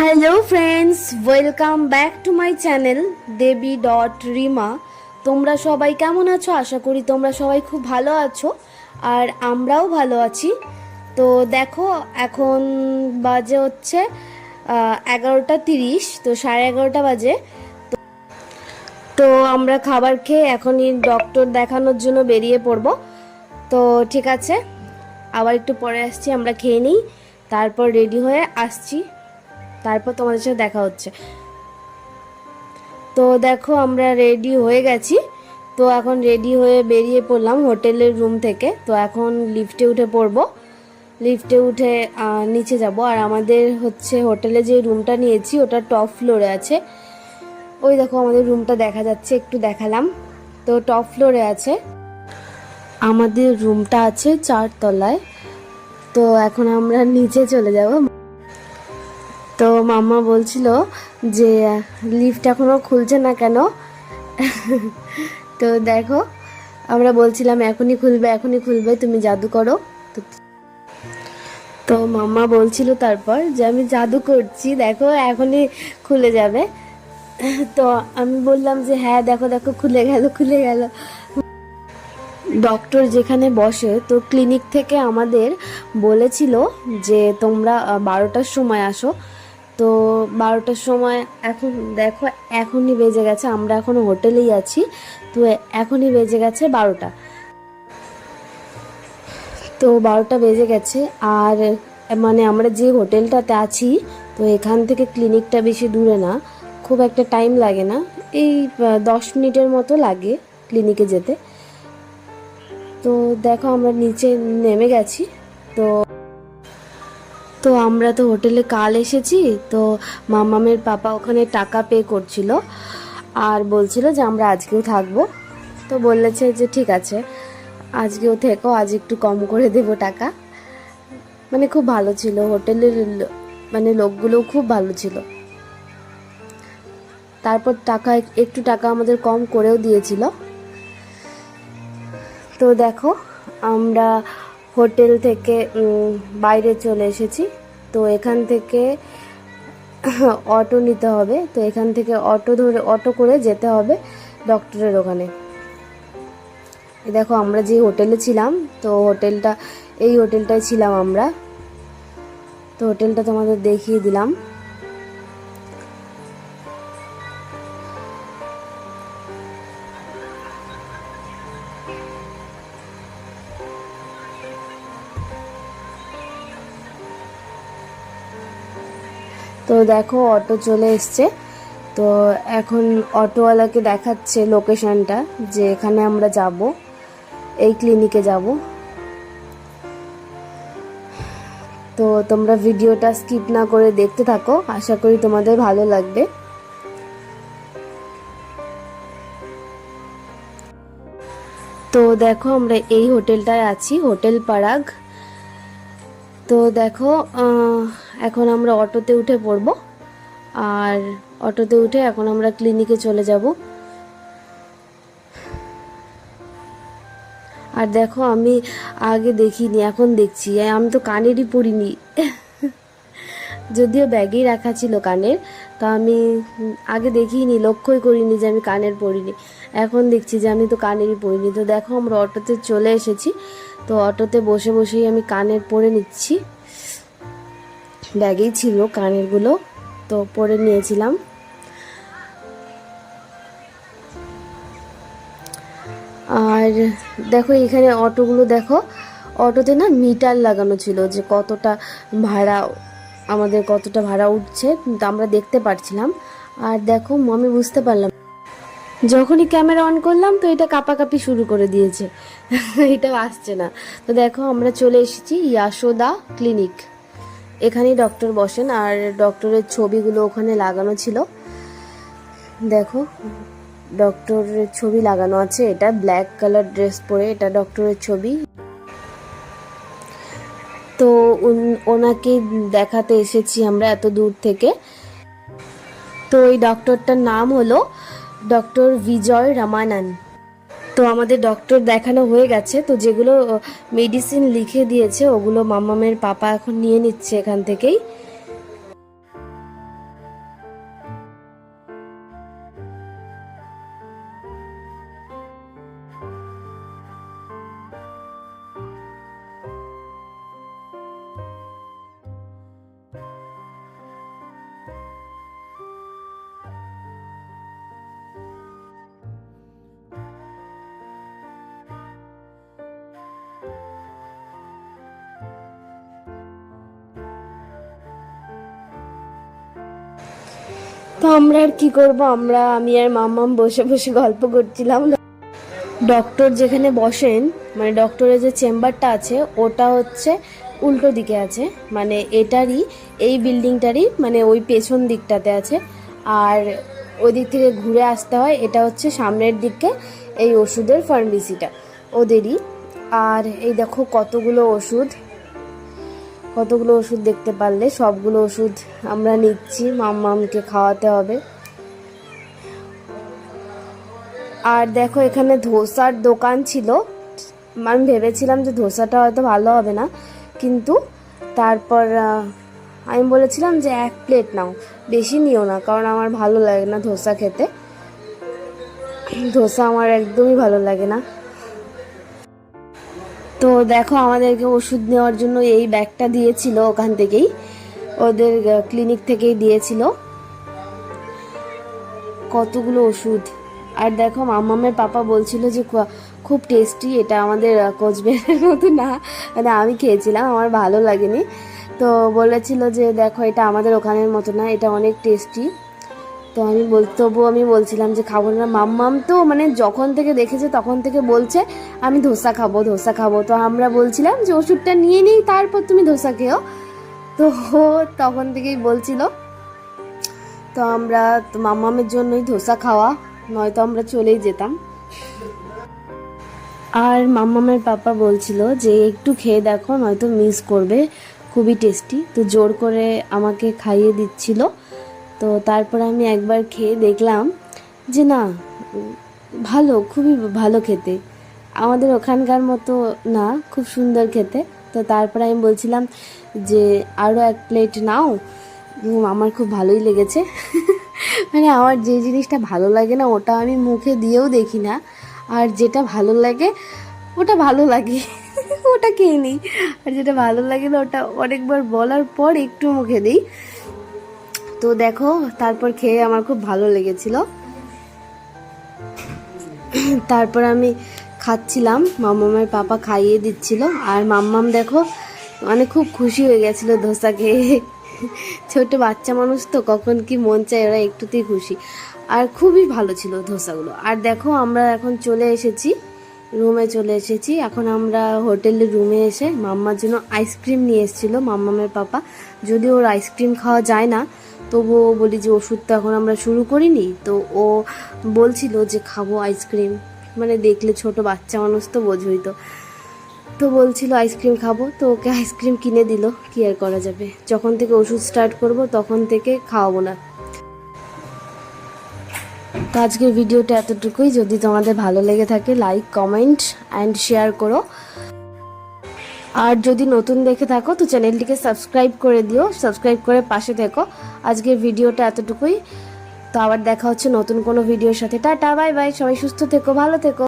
Hello friends welcome back to my channel Devi dot Rima তোমরা সবাই কেমন আছো? আশা করি তোমরা সবাই খুব ভালো আছো, আর আমরাও ভালো আছি। তো দেখো, এখন বাজে হচ্ছে এগারোটা তিরিশ, তো সাড়ে এগারোটা বাজে। তো- আমরা খাবার খেয়ে এখনই ডক্টর দেখানোর জন্য বেরিয়ে পড়ব। তো ঠিক আছে, আবার একটু পরে আসছি, আমরা খেয়ে নিই। তারপর রেডি হয়ে আসছি। তারপর তোমাদের সাথে দেখা হচ্ছে। তো দেখো আমরা রেডি হয়ে গেছি। তো এখন রেডি হয়ে বেরিয়ে পড়লাম হোটেলের রুম থেকে। তো এখন লিফটে উঠে পড়ব। লিফটে উঠে নিচে যাব। আর আমাদের হচ্ছে হোটেলে যে রুমটা নিয়েছি, ওটা টপ ফ্লোরে আছে। ওই দেখো আমাদের রুমটা দেখা যাচ্ছে, একটু দেখালাম। তো টপ ফ্লোরে আছে। আমাদের রুমটা আছে চারতলায়। তো এখন আমরা নিচে চলে যাব। মাম্মা বলছিল যে, লিফট এখনও খুলছে না কেন? তো দেখো, আমরা বলছিলাম, এখনই খুলবে এখনই খুলবে, তুমি জাদু করো। তো তো মাম্মা বলছিল তারপর যে, আমি জাদু করছি, দেখো, এখনই খুলে যাবে। তো আমি বললাম যে হ্যাঁ দেখো দেখো, খুলে গেল খুলে গেল। ডক্টর যেখানে বসে, তো ক্লিনিক থেকে আমাদের বলেছিল যে, তোমরা বারোটার সময় আসো। তো বারোটার সময় এখন দেখো, এখনই বেজে গেছে, আমরা এখন হোটেলেই আছি, তো এখনই বেজে গেছে বারোটা। তো বারোটা বেজে গেছে, আর মানে আমরা যে হোটেলটাতে আছি, তো এখান থেকে ক্লিনিকটা বেশি দূরে না, খুব একটা টাইম লাগে না, এই দশ মিনিটের মতো লাগে ক্লিনিকে যেতে। তো দেখো আমরা নিচে নেমে গেছি, তো তো আমরা তো হোটেলে কাল এসেছি, তো মামামের পাপা ওখানে টাকা পে করছিল আর বলছিল যে আমরা আজকেও থাকব। তো বলেছে যে ঠিক আছে, আজকেও থেকো, আজ একটু কম করে দেবো টাকা। মানে খুব ভালো ছিল, হোটেলের মানে লোকগুলোও খুব ভালো ছিল। তারপর টাকা একটু টাকা আমাদের কম করেও দিয়েছিল। তো দেখো, আমরা হোটেল থেকে বাইরে চলে এসেছি। তো এখান থেকে অটো নিতে হবে। তো এখান থেকে অটো ধরে, অটো করে যেতে হবে ডক্টরের ওখানে। দেখো, আমরা যে হোটেলে ছিলাম, তো হোটেলটা, এই হোটেলটায় ছিলাম আমরা। তো হোটেলটা তোমাদের দেখিয়ে দিলাম। দেখো, অটো চলে এসছে। তো এখন অটোওয়ালাকে দেখাচ্ছে লোকেশনটা, যে এখানে আমরা যাব, এই ক্লিনিকে যাব। তো তোমরা ভিডিওটা স্কিপ না করে দেখতে থাকো, আশা করি তোমাদের ভালো লাগবে। তো দেখো, আমরা এই হোটেলটায় আছি, হোটেল পারাগ। তো দেখো এখন আমরা অটোতে উঠে পড়ব। আর অটোতে উঠে এখন আমরা ক্লিনিকে চলে যাব। আর দেখো, আমি আগে দেখিনি, এখন দেখছি। আমি তো কানেরই পরিনি। যদিও ব্যাগেই রাখা ছিল কানের তা আমি আগে দেখিনি, লক্ষ্যই করিনি যে আমি কানের পরিনি। এখন দেখছি যে আমি তো কানেরই পরিনি। তো দেখো আমরা অটোতে চলে এসেছি। তো অটোতে বসে বসেই আমি কানের পরে নিচ্ছি। ব্যাগেই ছিল কানেরগুলো। তো পরে নিয়েছিলাম। আর দেখো এখানে অটোগুলো দেখো। অটোতে না মিটার লাগানো ছিল যে কতটা ভাড়া আমাদের কতটা ভাড়া উঠছে, কিন্তু আমরা দেখতে পারছিলাম। আর দেখো, আমি বুঝতে পারলাম। যখনই ক্যামেরা অন করলাম, তো এটা কাপাকাপি শুরু করে দিয়েছে। এটা আসছে না। তো দেখো, আমরা চলে এসেছি ইয়াশোদা ক্লিনিক। এখানেই ডক্টর বসেন, আর ডক্টরের ছবিগুলো ওখানে লাগানো ছিল। দেখো, ডক্টরের ছবি লাগানো আছে। এটা ব্ল্যাক কালার ড্রেস পরে, এটা ডক্টরের ছবি। তো ওনাকে দেখাতে এসেছি আমরা এত দূর থেকে। তো এই ডক্টরটার নাম হলো ডক্টর বিজয় রামানন। তো আমাদের ডক্টর দেখানো হয়ে গেছে, তো যেগুলো মেডিসিন লিখে দিয়েছে, ওগুলো মামামের পাপা এখন নিয়ে নিচ্ছে এখান থেকেই। তো আমরা আর কি করব? আমরা, আমি আর মাম্মাম বসে বসে গল্প করছিলাম। ডক্টর যেখানে বসেন মানে ডক্টরের যে চেম্বারটা আছে, ওটা হচ্ছে উল্টো দিকে আছে। মানে এটারই, এই বিল্ডিংটারই মানে ওই পেছন দিকটাতে আছে। আর ওই দিক থেকে ঘুরে আসতে হয়, এটা হচ্ছে সামনের দিকে এই ওষুধের ফার্মেসিটা ওদেরই। আর এই দেখো কতগুলো ওষুধ। কতগুলো ওষুধ দেখতে পারলে সবগুলো ওষুধ আমরা নিচ্ছি, মাম্মামকে খাওয়াতে হবে। আর দেখো, এখানে ধোসার দোকান ছিল। আমি ভেবেছিলাম যে ধোসাটা হয়তো ভালো হবে না, কিন্তু তারপর আমি বলেছিলাম যে এক প্লেট নাও, বেশি নিও না, কারণ আমার ভালো লাগে না ধোসা খেতে। ধোসা আমার একদমই ভালো লাগে না। তো দেখো আমাদেরকে ওষুধ নেওয়ার জন্য এই ব্যাগটা দিয়েছিল ওখান থেকেই। ওদের ক্লিনিক থেকেই দিয়েছিল। কতগুলো ওষুধ। আর দেখো মামামের পাপা বলছিল যে খুব টেস্টি এটা আমাদের কোচবিহারের মতো না। মানে আমি খেয়েছিলাম, আমার ভালো লাগেনি। তো বলেছিল যে, দেখো, এটা আমাদের ওখানের মতো না, এটা অনেক টেস্টি তো আমি বল, তবুও আমি বলছিলাম যে খাব না। মাম্মাম তো মানে যখন থেকে দেখেছে তখন থেকে বলছে, আমি ধোসা খাব ধোসা খাব। তো আমরা বলছিলাম যে ওষুধটা নিয়ে নিই, তারপর তুমি ধোসা খেও। তো তখন থেকেই বলছিল, তো আমরা মাম্মামের জন্যই ধোসা খাওয়া, নয়তো আমরা চলেই যেতাম। আর মাম্মামের পাপা বলছিল যে একটু খেয়ে দেখো, নয়তো মিস করবে, খুবই টেস্টি তো জোর করে আমাকে খাইয়ে দিচ্ছিল। তো তারপর আমি একবার খেয়ে দেখলাম যে না, ভালো, খুবই ভালো খেতে। আমাদের ওখানকার মতো না, খুব সুন্দর খেতে। তো তারপর আমি বলছিলাম যে আরও এক প্লেট নাও। আমার খুব ভালোই লেগেছে। মানে আমার যে জিনিসটা ভালো লাগে না, ওটা আমি মুখে দিয়েও দেখি না। আর যেটা ভালো লাগে, ওটা ভালো লাগে। ওটা খেয়ে নিই। আর যেটা ভালো লাগে না, ওটা অনেকবার বলার পর একটু মুখে দিই। তো দেখো, তারপর খেয়ে আমার খুব ভালো লেগেছিল। তারপর আমি খাচ্ছিলাম মাম্মামের পাপা খাইয়ে দিচ্ছিল। আর মাম্মাম দেখো মানে খুব খুশি হয়ে গেছিল ধোসা খেয়ে। ছোট বাচ্চা মানুষ তো, কখন কি মন চায় ওরা একটুতেই খুশি। আর খুবই ভালো ছিল ধোসাগুলো। আর দেখো, আমরা এখন চলে এসেছি, রুমে চলে এসেছি। এখন আমরা হোটেলের রুমে এসে মাম্মার জন্য আইসক্রিম নিয়ে এসেছিল মাম্মামের পাপা। যদি ওর আইসক্রিম খাওয়া যায় না তবুও বলি যে ওষুধ তো এখন আমরা শুরু করিনি। তো ও বলছিল যে খাব আইসক্রিম। মানে দেখলে ছোট বাচ্চা মানুষ তো বোঝই তো। তো বলছিল আইসক্রিম খাব। তো ওকে আইসক্রিম কিনে দিল। কি আর করা যাবে? যখন থেকে ওষুধ স্টার্ট করব তখন থেকে খাওয়াবো না। তো আজকের ভিডিওটা এতটুকুই। যদি তোমাদের ভালো লেগে থাকে লাইক কমেন্ট অ্যান্ড শেয়ার করো। আর যদি নতুন দেখে থাকো, তো চ্যানেলটিকে সাবস্ক্রাইব করে দিও। সাবস্ক্রাইব করে পাশে থেকো। আজকের ভিডিওটা এতটুকুই। তো আবার দেখা হচ্ছে নতুন কোনো ভিডিওর সাথে। Tata, bye bye. সবাই সুস্থ থেকো, ভালো থেকো।